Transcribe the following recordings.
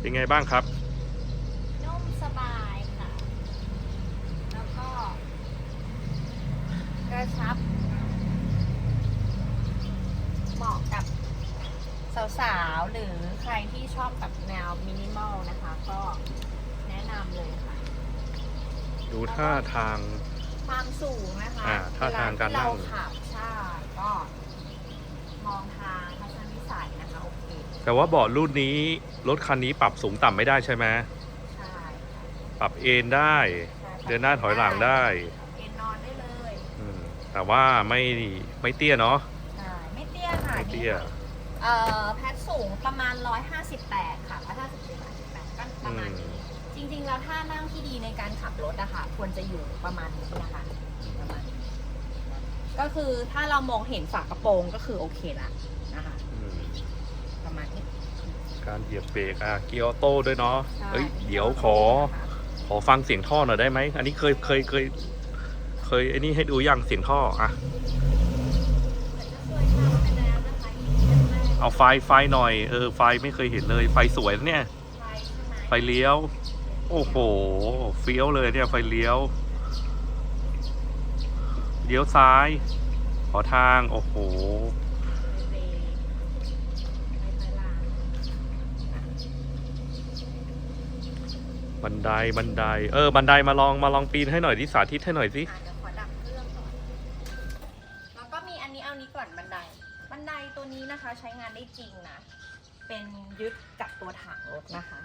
เป็นไงบ้างครับ นุ่มสบายค่ะ แล้วก็กระชับ เหมาะกับสาวๆ หรือใครที่ชอบแบบแนวมินิมอลนะคะ ก็แนะนำเลยค่ะ ดูท่าทาง ความสูงนะคะอ่าท่าทางการนั่งเวลที่เราขับใช่ก็ มองทางทัศนวิสัยนะคะ โอเค แต่ว่าเบาะรุ่นนี้รถคันนี้ปรับสูงต่ำไม่ได้ใช่ไหมใช่ค่ะปรับเอนได้ใช่เดินหน้าถอยหลังได้ เอนนอนได้เลยอืมแต่ว่าไม่ไม่เตี้ยเนาะใช่ไม่เตี้ยค่ะไม่เตี้ยเอ่อแพทสูงประมาณ 158 ค่ะ157 158ก็ประมาณนี้ จริงๆ แล้วถ้านั่งที่ดีในการขับรถอะค่ะ ควรจะอยู่ประมาณนี้นะคะประมาณนี้ก็คือถ้าเรามองเห็นฝากระโปรงก็คือโอเคละนะคะ อืม ประ มาณนี้ การเหยียบเบรกอะเกียร์ออโต้ด้วยเนาะใช่ เอ้ยเดี๋ยวขอ ขอฟังเสียงท่อหน่อยได้ไหม อันนี้เคยเคยเคย เคยไอ้นี่ให้ดูยังเสียงท่ออะเหมือนจะเคยทำไปแล้วนะคะ EP แรกเอาไฟไฟหน่อยเออไฟไม่เคยเห็นเลยไฟสวยนะเนี่ยๆไฟใช่ไหมไฟเลี้ยว โอ้โหเฟี้ยวเลยเนี่ยไฟเลี้ยว เลี้ยวซ้าย ขอทาง โอ้โห เบรกไฟไฟลาง บันไดบันได เออ บันไดมาลองมาลองปีนให้หน่อยที่สาธิตให้หน่อยสิอะเดี๋ยวขอดับเครื่องก่อน แล้วก็มีอันนี้เอานี้ก่อนบันได บันไดตัวนี้นะคะใช้งานได้จริงนะ เป็นยึดกับตัวถังรถนะคะ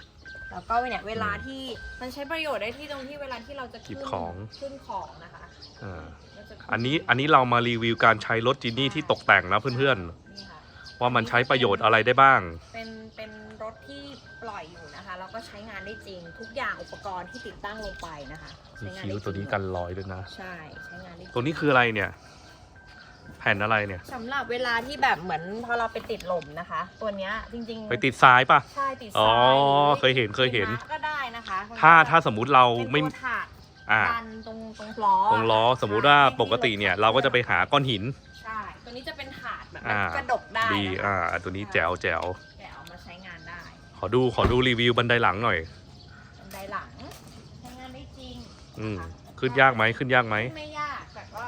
แล้วก็เนี่ยเวลาที่มันใช้ประโยชน์ได้ที่ตรงที่เวลาที่เราจะหยิขึ้นบของ ขึ้นของนะคะอ่าเราจะขึ้อันนี้อันนี้เรามารีวิวการใช้รถจินนี่ที่ตกแต่งนะเพื่อนนี่ค่ะ ๆว่ามันใช้ประโยชน์อะไรได้บ้าง เป็นเป็น รถที่ปล่อยอยู่นะคะแล้วก็ใช้งานได้จริง ทุกอย่างอุปกรณ์ที่ติดตั้งลงไปนะคะมีใช้งานคิ้ได้วจริงตัวนี้กันรอยด้วยนะ ใช่ ใช้งานได้จริง ตัวนี้คืออะไรเนี่ย แผ่นอะไรเนี่ย สำหรับเวลาที่แบบเหมือนพอเราไปติดหล่มนะคะ ตัวเนี้ยจริงๆไปติดซ้ายปะ ใช่ติดอ๋อซ้ายหรือเคยเห็นเคยเห็นติดม้าก็ได้นะคะถ้าถ้าสมมุติเราเป็นไม่ตัวถาดอ่า ดันตรงตรงล้อตรงล้อสมมุติว่าปกติเนี่ย เราก็จะไปหาก้อนหิน ใช่ตัวนี้จะเป็นถาดแบบอ่า กระดกได้ดี นะคะ อ่า ตัวนี้แจ๋วแจ๋ว ขอดูขอดูรีวิวบันไดหลังหน่อย บันไดหลังใช้งานได้จริงอืมนะคะขึ้นยากไหมขึ้นยากไหม ไม่ยากแต่ก็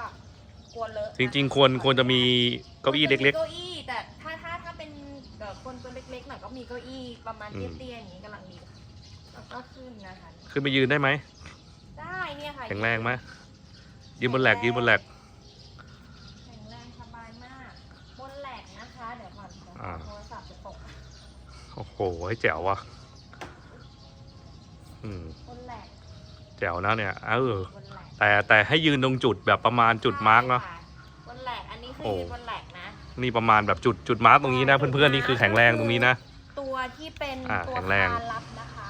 กลัวเลอะจริง ๆ ควรควรจะมีเก้าอี้เล็ก เก้าอี้แต่ถ้าถ้าถ้าเป็นเอ่อคนตัวเล็กๆหน่อยก็มีเก้าอี้ประมาณอืม เตี้ยๆอย่างนี้กำลังดีค่ะแล้วก็ขึ้นนะคะ ๆ ขึ้นไปยืนได้ไหมได้เนี่ยค่ะแข็งแรงไหมยืนบนแหลกยืนบนแหลก แข็งแรงสบายมาก บนแหลกนะคะ เดี๋ยวก่อนเดี๋ยว อ่า โทรศัพท์จะตก โอ้โหให้แจ๋วว่ะอืมบนแหลกแจ๋วนะเนี่ยเออบนแหลกแต่แต่ให้ยืนตรงจุดแบบประมาณจุดมาร์กเนาะ ใช่ค่บนแหลกอันนี้คือโอ้ ยืนบนแหลกนะ นี่ประมาณแบบจุดจุดมาร์กตรงนี้นะเพื่อนๆนี่คือแข็งแรงตรงนี้นะ ตัวที่เป็นอ่าตัวแข็งแรง คานรับนะคะ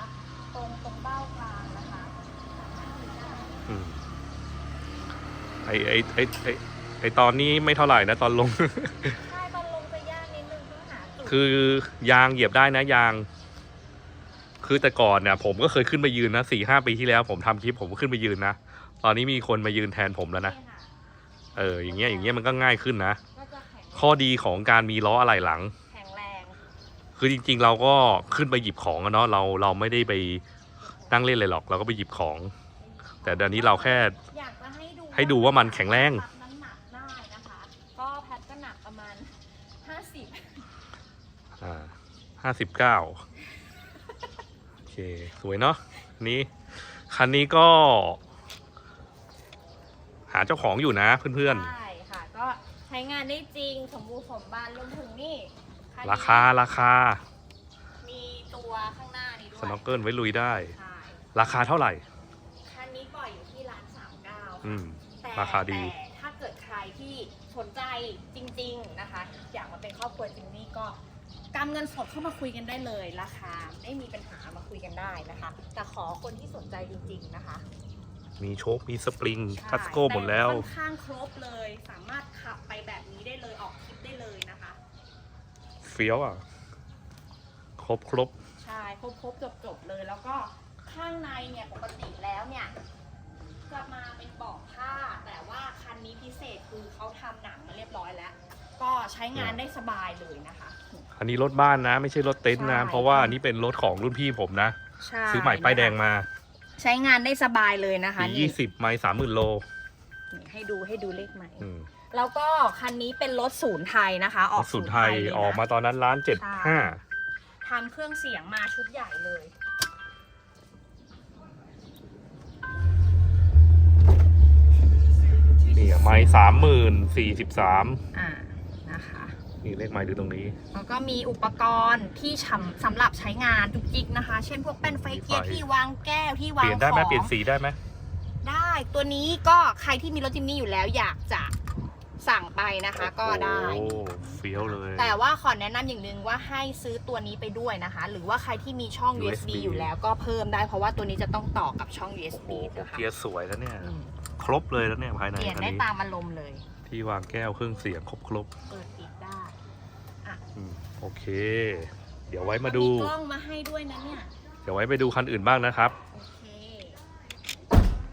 ตรงตรงเบ้ากลางนะคะอืมไอไอไอไอไอตอนนี้ไม่เท่าไหร่นะตอนลงใช่ตอนลง คือยางเหยียบได้นะยาง คือแต่ก่อนเนี่ย ผมก็เคยขึ้นไปยืนนะสี่ห้าปีที่แล้ว ผมทำคลิปผมก็ขึ้นไปยืนนะตอนนี้มีคนมายืนแทนผมแล้วนะเยค่เอออย่างเงี้ยอย่างเงี้ยมันก็ง่ายขึ้นนะก็จะแข็งข้อดีของการมีล้ออะไหล่หลังแข็งแรงคือจริง ๆ เราก็ขึ้นไปหยิบของอะเนาะเราเราไม่ได้ไปนั่งเล่นเลยหรอก เราก็ไปหยิบของ แต่เดี๋ยวนี้เราแค่อยากจะให้ดูให้ดูว่ามันแข็งแรงรับน้ำหนักได้นะคะก็แพทก็หนักประมาณ50 อ่าห้าสิบเก้าโอเค สวยเนาะอันนี้คันนี้ก็ หาเจ้าของอยู่นะเพื่อนใช่ค่ะ ก็ใช้งานได้จริงสมบูรณ์สมบันรวมถึงนี่นนี้ๆราคาราคามีตัวข้างหน้านี้ด้วยสน็อกเกิลไว้ลุยได้ ใช่ราคาเท่าไหร่ คันนี้ปล่อยอยู่ที่ร้านสามเก้าอืม แต่ราคาดี แต่ถ้าเกิดใครที่สนใจจริง ๆนะคะ อยากมาเป็นครอบครัวจิมมี่ก็ กำเงินสดเข้ามาคุยกันได้เลยราคาไม่มีปัญหามาคุยกันได้นะคะ แต่ขอคนที่สนใจจริงๆนะคะมีโชค มีสปริงใช่คัสโก้หมดแล้วต่ค่อนข้างครบเลย สามารถขับไปแบบนี้ได้เลย ออกทริปได้เลยนะคะ เฟี้ยวอะ ครบครบ ใช่ ครบครบจบจบๆเลย แล้วก็ข้างในเนี่ยปกติแล้วเนี่ย จะมาเป็นเบาะผ้า แต่ว่าคันนี้พิเศษคือเขาทำหนังมาเรียบร้อยแล้ว ก็ใช้งานได้สบายเลยนะคะค อันนี้รถบ้านนะ ไม่ใช่รถเต็นท์นะ ใช่ เพราะว่าอันนี้เป็นรถของรุ่นพี่ผมนะ ใช่ซื้อใหม่ป้ายแดงมาใช้งานได้สบายเลยนะคะปีนี่ยี่สิบไม่สามหมื่นโลนี่ให้ดูให้ดูเลขใหม่ อืมแล้วก็คันนี้เป็นรถศูนย์ไทยนะคะ อรอกถสุดไทยเลนะ ออกมาตอนนั้นล้านเจ็ดห้า ทำเครื่องเสียงมาชุดใหญ่เลย นี่อะไม่สามหมื่นสี่สิบสามอ่า นะคะนี่เลขไม่ดูตรงนี้ แล้วก็มีอุปกรณ์ที่ชำสำหรับใช้งานจุกจิกนะคะ เช่นพวกเป็นไฟเกียร์ไฟ ที่วางแก้วที่เปวางลี่ยนได้ไหมของ เปลี่ยนสีได้ไหมได้ตัวนี้ก็ใครที่มีรถจิมนี่อยู่แล้วอยากจะสั่งไปนะคะก็ได้ โอ้เฟี้ยวเลย แต่ว่าขอแนะนำอย่างหนึ่งว่าให้ซื้อตัวนี้ไปด้วยนะคะ หรือว่าใครที่มีช่อง USB USB อยู่แล้วก็เพิ่มได้เพราะว่าตัวนี้จะต้องต่อกับช่อง โอ้ USB โหนะคะเกียร์สวยแล้วเนี่ย อืมครบเลยแล้วเนี่ยภายในเปลี่ยนคันได้นี้ตามอารมณ์เลย ที่วางแก้วเครื่องเสียงครบครบเปิดปิดได้อืม โอเค เดี๋ยวไว้มาดู กล้องมาให้ด้วยนะเนี่ย เดี๋ยวไว้ไปดูคันอื่นบ้างนะครับโอเค